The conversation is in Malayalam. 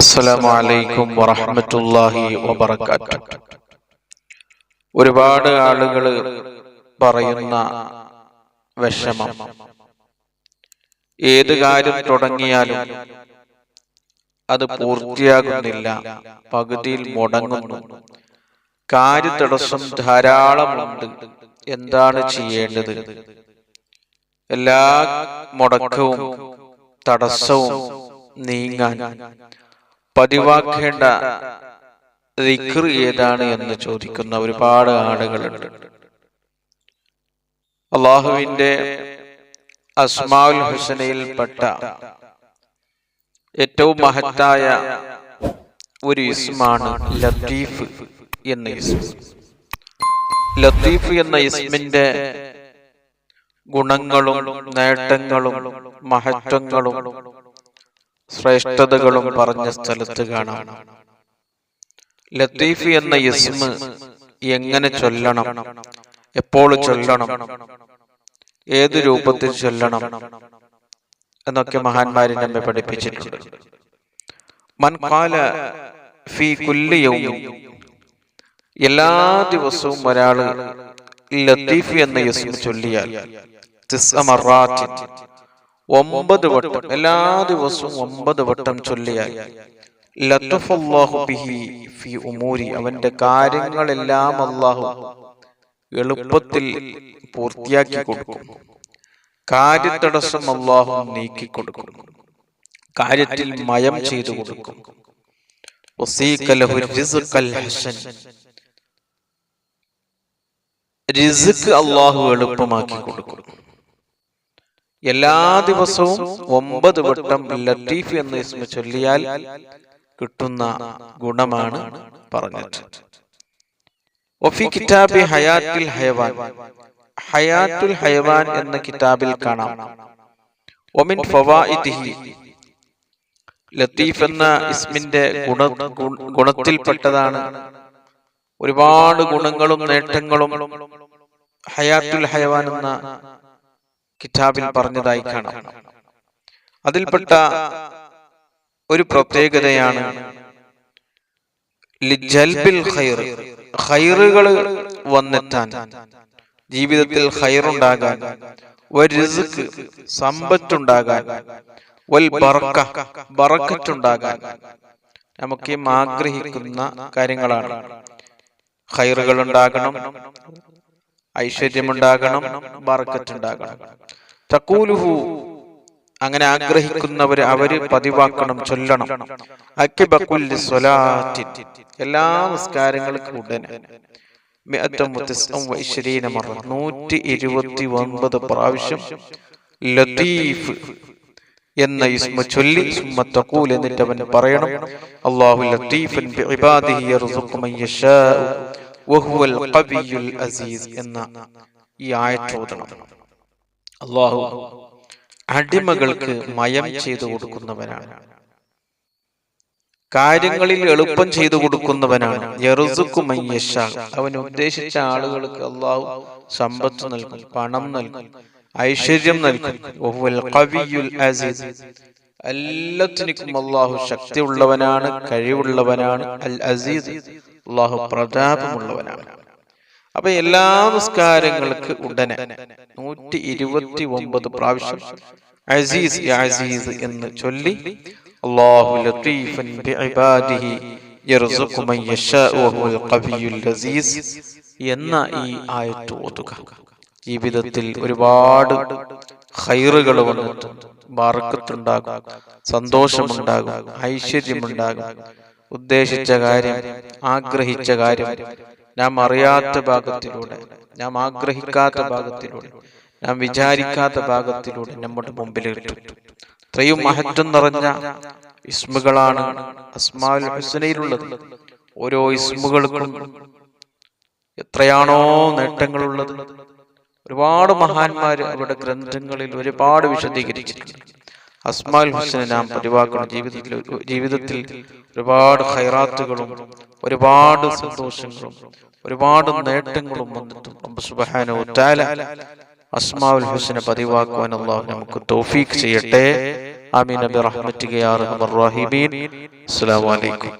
അസ്സലാമു അലൈക്കും വറഹ്മത്തുള്ളാഹി വബറകാതുഹു ഒരുപാട് ആളുകൾ പറയുന്ന വിഷമം. ഏത് കാര്യം തുടങ്ങിയാലും അത് പൂർത്തിയാകുന്നില്ല. പകുതിയിൽ മുടങ്ങുന്നു. കാര്യതടസ്സം ധാരാളമുണ്ട്. എന്താണ് ചെയ്യേണ്ടത്? എല്ലാ മുടക്കവും തടസ്സവും നീങ്ങാൻ. പതിവാക്കേണ്ട ഏതാണ് എന്ന് ചോദിക്കുന്ന ഒരുപാട് ആളുകളുണ്ട്. അള്ളാഹുവിന്റെ അസ്മാഉൽ ഹുസനയിൽപ്പെട്ട ഏറ്റവും മഹത്തായ ഒരു ഇസ്മാണ് ലത്തീഫ് എന്ന ഇസ്മ ലത്തീഫ് എന്ന ഇസ്മിന്റെ ഗുണങ്ങളും നേട്ടങ്ങളും മഹത്വങ്ങളും ശ്രേഷ്ഠതകളും പറഞ്ഞ സ്ഥലത്ത് കാണാം. ലത്തീഫ് എന്ന ഇസ്മ എങ്ങനെ ചൊല്ലണം? എപ്പോൾ ചൊല്ലണം? ഏത് രൂപത്തിൽ ചൊല്ലണം? എന്നൊക്കെ മഹാന്മാരെ നമ്മെ പഠിപ്പിച്ചിട്ടുണ്ട്. മൻ ഖാല ഫീ കുല്ലി എല്ലാ ദിവസവും ഒരാൾ ലത്തീഫ് എന്ന ഇസ്മ ചൊല്ലിയാൽ ഒമ്പത് വട്ടം എല്ലാ ദിവസവും ഒമ്പത് വട്ടം ഉമൂരി അവന്റെ കാര്യങ്ങളെല്ലാം അള്ളാഹു എളുപ്പത്തിൽ പൂർത്തിയാക്കി കൊടുക്കും. കാര്യത്തടസ്സം അള്ളാഹു നീക്കി കൊടുക്കും. കാര്യത്തിൽ മയം ചെയ്തു കൊടുക്കും. അള്ളാഹു എളുപ്പമാക്കി കൊടുക്കും. എല്ലാ ദിവസവും ഒമ്പത് വട്ടം ലത്തീഫ് എന്ന ഇസ്മ ചൊല്ലിയാൽ കിട്ടുന്ന ഗുണമാണ് പറഞ്ഞത് ഒഫി കിതാബി ഹയാത്തിൽ ഹയവാൻ ഹയാത്തുൽ ഹയവാൻ എന്ന കിതാബിൽ കാണാം. ഒമിൻ ഫവാഇദിഹി ലത്തീഫ് എന്ന ഇസ്മിന്റെ ഗുണ ഗുണത്തിൽപ്പെട്ടതാണ്. ഒരുപാട് ഗുണങ്ങളും നേട്ടങ്ങളും ഹയാത്തുൽ ഹയവാൻ എന്ന കിതാബിൽ പറഞ്ഞതായി കാണാം. അതിൽപ്പെട്ട ഒരു പ്രത്യേകതയാണ് ഖൈർ. ഖൈറുകൾ വന്നെത്താൻ ജീവിതത്തിൽ ഖൈറുണ്ടാകാൻ റിസ്ക് സമ്പത്തുണ്ടാകാൻ വൽ നമുക്ക് ആഗ്രഹിക്കുന്ന കാര്യങ്ങളാണ്. ഖൈറുകൾ ഉണ്ടാകണം ഐശ്വര്യമുണ്ടാകണം ബാർക്കറ്റുണ്ടാകണം തക്കൂലുഹു അങ്ങനെ ആഗ്രഹിക്കുന്നവർ അവർ പതിവാക്കണം ചൊല്ലണം. എല്ലാ നിസ്കാരങ്ങൾക്കും ഉടനെ. നൂറ്റി ഇരുപത്തി ഒൻപത് പ്രാവശ്യം ലതീഫ് എന്ന ഇസ്മ ചൊല്ലി സുമ്മ തഖൂൽ എന്നിട്ട് അവൻ പറയണം അള്ളാഹു ലത്തീഫൻ വഹുവൽ അസീസ് എന്ന ഈ ആയത്ത് ഓതണം അല്ലാഹു അടിമകൾക്ക് മയം ചെയ്തു കൊടുക്കുന്നവനാണ്. കാര്യങ്ങളിൽ എളുപ്പം ചെയ്തു കൊടുക്കുന്നവനാണ്. അവൻ ഉദ്ദേശിച്ച ആളുകൾക്ക് അള്ളാഹു സമ്പത്ത് നൽകും പണം നൽകും ഐശ്വര്യം നൽകും. അസീസ്. എല്ലാത്തിനും അള്ളാഹു ശക്തിയുള്ളവനാണ് കഴിവുള്ളവനാണ്. അൽ അസീസ് അള്ളാഹു പ്രതാപമുള്ളവനാണ്. അപ്പൊ എല്ലാ നിസ്കാരങ്ങൾക്ക് ഉടനെ നൂറ്റി ഇരുപത്തി ഒമ്പത് പ്രാവശ്യം അസീസ് അസീസ് എന്ന് ചൊല്ലി അള്ളാഹു എന്ന ഈ ആയത്ത് ഓതുക. ജീവിതത്തിൽ ഒരുപാട് ഹൈറുകൾ വന്നിട്ടുണ്ട്. ബാർക്കത്തുണ്ടാകും സന്തോഷമുണ്ടാകും ഐശ്വര്യമുണ്ടാകും. ഉദ്ദേശിച്ച കാര്യം ആഗ്രഹിച്ച കാര്യം നാം അറിയാത്ത ഭാഗത്തിലൂടെ നാം ആഗ്രഹിക്കാത്ത ഭാഗത്തിലൂടെ നാം വിചാരിക്കാത്ത ഭാഗത്തിലൂടെ നമ്മുടെ മുമ്പിൽ കിട്ടും ഇത്രയും മഹത്വം നിറഞ്ഞ ഇസ്മുകളാണ് അസ്മാൽ ഹുസനയിലുള്ളത്. ഓരോ ഇസ്മുകൾക്കും എത്രയാണോ നേട്ടങ്ങളുള്ളത്. ഒരുപാട് മഹാന്മാര് അവരുടെ ഗ്രന്ഥങ്ങളിൽ ഒരുപാട് വിശദീകരിച്ചിട്ടുണ്ട്. അസ്മാൽ ഹുസനെ നാം പതിവാക്കണം ജീവിതത്തിൽ ജീവിതത്തിൽ ഒരുപാട് ഹൈറാത്തുകളും ഒരുപാട് സന്തോഷങ്ങളും ഒരുപാട് നേട്ടങ്ങളും വന്നിട്ടും സുബഹാനോ താല അസ്മാഉൽ ഹുസനെ പതിവാക്കുവാൻ അള്ളാഹു നമുക്ക് തോഫീക്ക് ചെയ്യട്ടെ. ആമീൻ നബി റഹ്മത്തിക യാ അസ്സലാമു അലൈക്കും.